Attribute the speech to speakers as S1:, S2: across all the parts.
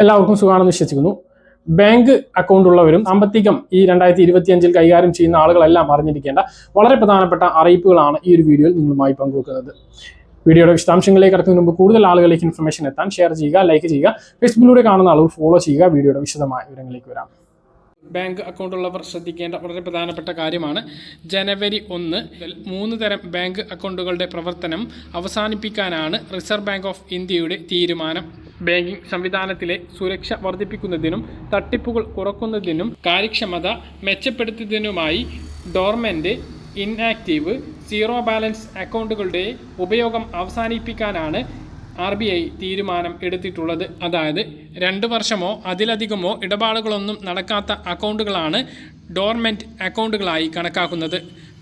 S1: എല്ലാവർക്കും സുഖമാണെന്ന് വിശ്വസിക്കുന്നു. ബാങ്ക് അക്കൗണ്ട് ഉള്ളവരും സാമ്പത്തികം ഈ രണ്ടായിരത്തി ഇരുപത്തിയഞ്ചിൽ കൈകാര്യം ചെയ്യുന്ന ആളുകളെല്ലാം അറിഞ്ഞിരിക്കേണ്ട വളരെ പ്രധാനപ്പെട്ട അറിയിപ്പുകളാണ് ഈ ഒരു വീഡിയോയിൽ നിങ്ങളുമായി പങ്കുവെക്കുന്നത്. വീഡിയോയുടെ വിശദാംശങ്ങളിലേക്ക് കടക്കുന്നതിന് മുമ്പ് കൂടുതൽ ആളുകളിലേക്ക് ഇൻഫർമേഷൻ എത്താൻ ഷെയർ ചെയ്യുക ലൈക്ക് ചെയ്യുക ഫേസ്ബുക്കിലൂടെ കാണുന്ന ആളുകൾ ഫോളോ ചെയ്യുക. വീഡിയോയുടെ വിശദമായ വിവരങ്ങളിലേക്ക് വരാം. ബാങ്ക് അക്കൗണ്ട് ഉള്ളവർ ശ്രദ്ധിക്കേണ്ട വളരെ പ്രധാനപ്പെട്ട കാര്യമാണ്. ജനുവരി ഒന്ന് മൂന്ന് തരം ബാങ്ക് അക്കൗണ്ടുകളുടെ പ്രവർത്തനം അവസാനിപ്പിക്കാനാണ് റിസർവ് ബാങ്ക് ഓഫ് ഇന്ത്യയുടെ തീരുമാനം. ബാങ്കിംഗ് സംവിധാനത്തിലെ സുരക്ഷ വർദ്ധിപ്പിക്കുന്നതിനും തട്ടിപ്പുകൾ കുറക്കുന്നതിനും കാര്യക്ഷമത മെച്ചപ്പെടുത്തുന്നതിനുമായി ഡോർമെന്റ് ഇൻആക്റ്റീവ് സീറോ ബാലൻസ് അക്കൗണ്ടുകളുടെ ഉപയോഗം അവസാനിപ്പിക്കാനാണ് ആർ ബി ഐ തീരുമാനം എടുത്തിട്ടുള്ളത്. അതായത് രണ്ട് വർഷമോ അതിലധികമോ ഇടപാടുകളൊന്നും നടക്കാത്ത അക്കൗണ്ടുകളാണ് ഡോർമെന്റ് അക്കൗണ്ടുകളായി കണക്കാക്കുന്നത്.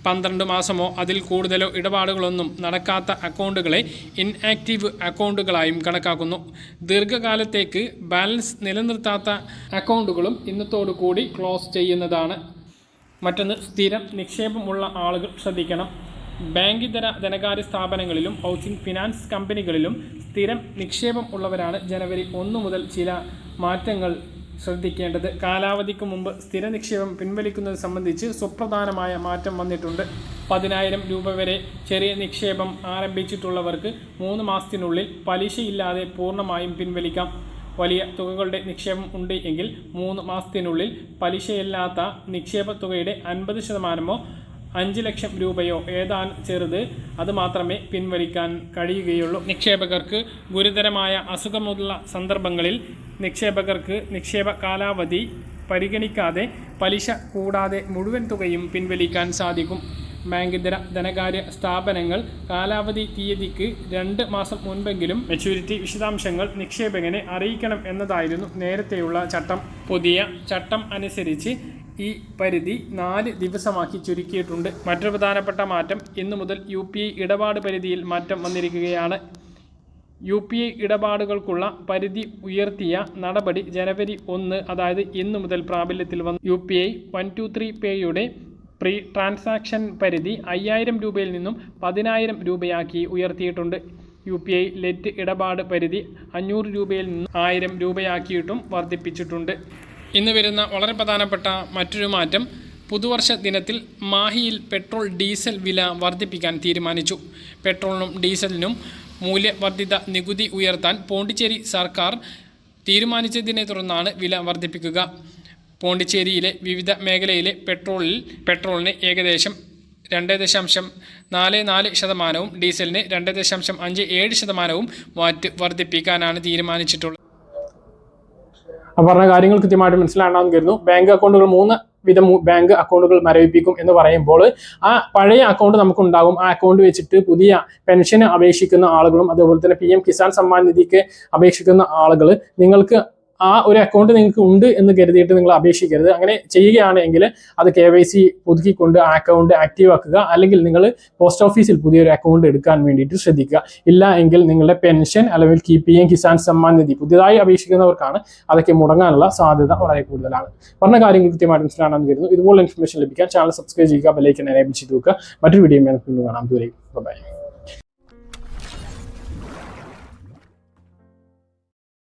S1: പന്ത്രണ്ട് മാസമോ അതിൽ കൂടുതലോ ഇടപാടുകളൊന്നും നടക്കാത്ത അക്കൗണ്ടുകളെ ഇൻആക്റ്റീവ് അക്കൗണ്ടുകളായും കണക്കാക്കുന്നു. ദീർഘകാലത്തേക്ക് ബാലൻസ് നിലനിർത്താത്ത അക്കൗണ്ടുകളും ഇന്നത്തോടു കൂടി ക്ലോസ് ചെയ്യുന്നതാണ്. മറ്റൊന്ന് സ്ഥിരം നിക്ഷേപമുള്ള ആളുകൾ ശ്രദ്ധിക്കണം. ബാങ്കിതര ധനകാര്യ സ്ഥാപനങ്ങളിലും ഹൗസിംഗ് ഫിനാൻസ് കമ്പനികളിലും സ്ഥിരം നിക്ഷേപം ഉള്ളവരാണ് ജനുവരി ഒന്ന് മുതൽ ചില മാറ്റങ്ങൾ ശ്രദ്ധിക്കേണ്ടത്. കാലാവധിക്ക് മുമ്പ് സ്ഥിര നിക്ഷേപം പിൻവലിക്കുന്നത് സംബന്ധിച്ച് സുപ്രധാനമായ മാറ്റം വന്നിട്ടുണ്ട്. പതിനായിരം രൂപ വരെ ചെറിയ നിക്ഷേപം ആരംഭിച്ചിട്ടുള്ളവർക്ക് മൂന്ന് മാസത്തിനുള്ളിൽ പലിശയില്ലാതെ പൂർണമായും പിൻവലിക്കാം. വലിയ തുകകളുടെ നിക്ഷേപം ഉണ്ട് എങ്കിൽ മൂന്ന് മാസത്തിനുള്ളിൽ പലിശയില്ലാത്ത നിക്ഷേപ തുകയുടെ അൻപത് ശതമാനമോ അഞ്ച് ലക്ഷം രൂപയോ ഏതാണ് ചെറുത് അത് മാത്രമേ പിൻവലിക്കാൻ കഴിയുകയുള്ളൂ. നിക്ഷേപകർക്ക് ഗുരുതരമായ അസുഖമുള്ള സന്ദർഭങ്ങളിൽ നിക്ഷേപകർക്ക് നിക്ഷേപ കാലാവധി പരിഗണിക്കാതെ പലിശ കൂടാതെ മുഴുവൻ തുകയും പിൻവലിക്കാൻ സാധിക്കും. ബാങ്കിതര ധനകാര്യ സ്ഥാപനങ്ങൾ കാലാവധി തീയതിക്ക് രണ്ട് മാസം മുൻപെങ്കിലും മെച്യൂരിറ്റി വിശദാംശങ്ങൾ നിക്ഷേപകനെ അറിയിക്കണം എന്നതായിരുന്നു നേരത്തെയുള്ള ചട്ടം. പുതിയ ചട്ടം അനുസരിച്ച് ഈ പരിധി നാല് ദിവസമാക്കി ചുരുക്കിയിട്ടുണ്ട്. മറ്റൊരു പ്രധാനപ്പെട്ട മാറ്റം ഇന്നു മുതൽ യു പി ഐ ഇടപാട് പരിധിയിൽ മാറ്റം വന്നിരിക്കുകയാണ്. യു പി ഐ ഇടപാടുകൾക്കുള്ള പരിധി ഉയർത്തിയ നടപടി ജനുവരി ഒന്ന് അതായത് ഇന്നു മുതൽ പ്രാബല്യത്തിൽ വന്നു. U P I one two three പേയുടെ pre transaction പരിധി അയ്യായിരം രൂപയിൽ നിന്നും പതിനായിരം രൂപയാക്കി ഉയർത്തിയിട്ടുണ്ട്. യു പി ഐ ലെറ്റ് ഇടപാട് പരിധി അഞ്ഞൂറ് രൂപയിൽ നിന്നും ആയിരം രൂപയാക്കിയിട്ടും വർദ്ധിപ്പിച്ചിട്ടുണ്ട്. ഇന്ന് വരുന്ന വളരെ പ്രധാനപ്പെട്ട മറ്റൊരു മാറ്റം പുതുവർഷ ദിനത്തിൽ മാഹിയിൽ പെട്രോൾ ഡീസൽ വില വർദ്ധിപ്പിക്കാൻ തീരുമാനിച്ചു. പെട്രോളിനും ഡീസലിനും മൂല്യവർദ്ധിത നികുതി ഉയർത്താൻ പോണ്ടിച്ചേരി സർക്കാർ തീരുമാനിച്ചതിനെ തുടർന്നാണ് വില വർദ്ധിപ്പിക്കുക. പോണ്ടിച്ചേരിയിലെ വിവിധ മേഖലയിലെ പെട്രോളിൽ പെട്രോളിന് ഏകദേശം രണ്ട് ദശാംശം നാല് നാല് ശതമാനവും ഡീസലിന് രണ്ട് ദശാംശം അഞ്ച് ഏഴ് ശതമാനവും വാറ്റ് വർദ്ധിപ്പിക്കാനാണ് തീരുമാനിച്ചിട്ടുള്ളത്. പറഞ്ഞ കാര്യങ്ങൾ കൃത്യമായിട്ട് മനസ്സിലാണെന്ന് കരുതുന്നു. ബാങ്ക് അക്കൗണ്ടുകൾ മൂന്ന് വിധം ബാങ്ക് അക്കൗണ്ടുകൾ മരവിപ്പിക്കും എന്ന് പറയുമ്പോൾ ആ പഴയ അക്കൗണ്ട് നമുക്കുണ്ടാകും. ആ അക്കൗണ്ട് വെച്ചിട്ട് പുതിയ പെൻഷന് അപേക്ഷിക്കുന്ന ആളുകളും അതുപോലെ തന്നെ പി കിസാൻ സമ്മാൻ നിധിക്ക് അപേക്ഷിക്കുന്ന ആളുകൾ നിങ്ങൾക്ക് ആ ഒരു അക്കൗണ്ട് നിങ്ങൾക്ക് ഉണ്ട് എന്ന് കരുതിയിട്ട് നിങ്ങൾ അപേക്ഷിക്കരുത്. അങ്ങനെ ചെയ്യുകയാണെങ്കിൽ അത് കെ വൈ സി പുതുക്കിക്കൊണ്ട് ആ അക്കൗണ്ട് ആക്റ്റീവ് ആക്കുക. അല്ലെങ്കിൽ നിങ്ങൾ പോസ്റ്റ് ഓഫീസിൽ പുതിയൊരു അക്കൗണ്ട് എടുക്കാൻ വേണ്ടിയിട്ട് ശ്രദ്ധിക്കുക. ഇല്ല എങ്കിൽ നിങ്ങളുടെ പെൻഷൻ അല്ലെങ്കിൽ കി പി എം കിസാൻ സമ്മാൻ നിധി പുതിയതായി അപേക്ഷിക്കുന്നവർക്കാണ് അതൊക്കെ മുടങ്ങാനുള്ള സാധ്യത വളരെ കൂടുതലാണ്. പറഞ്ഞ കാര്യങ്ങൾ കൃത്യമായിട്ട് മനസ്സിലാണെന്ന് കരുതുന്നു. ഇതുപോലെ ഇൻഫർമേഷൻ ലഭിക്കാൻ ചാനൽ സബ്സ്ക്രൈബ് ചെയ്യുക ബെലൈക്കൻ എനേബിൾ ചെയ്ത് വെക്കുക. മറ്റൊരു വീഡിയോ കാണാം. ദൂരെ ബൈ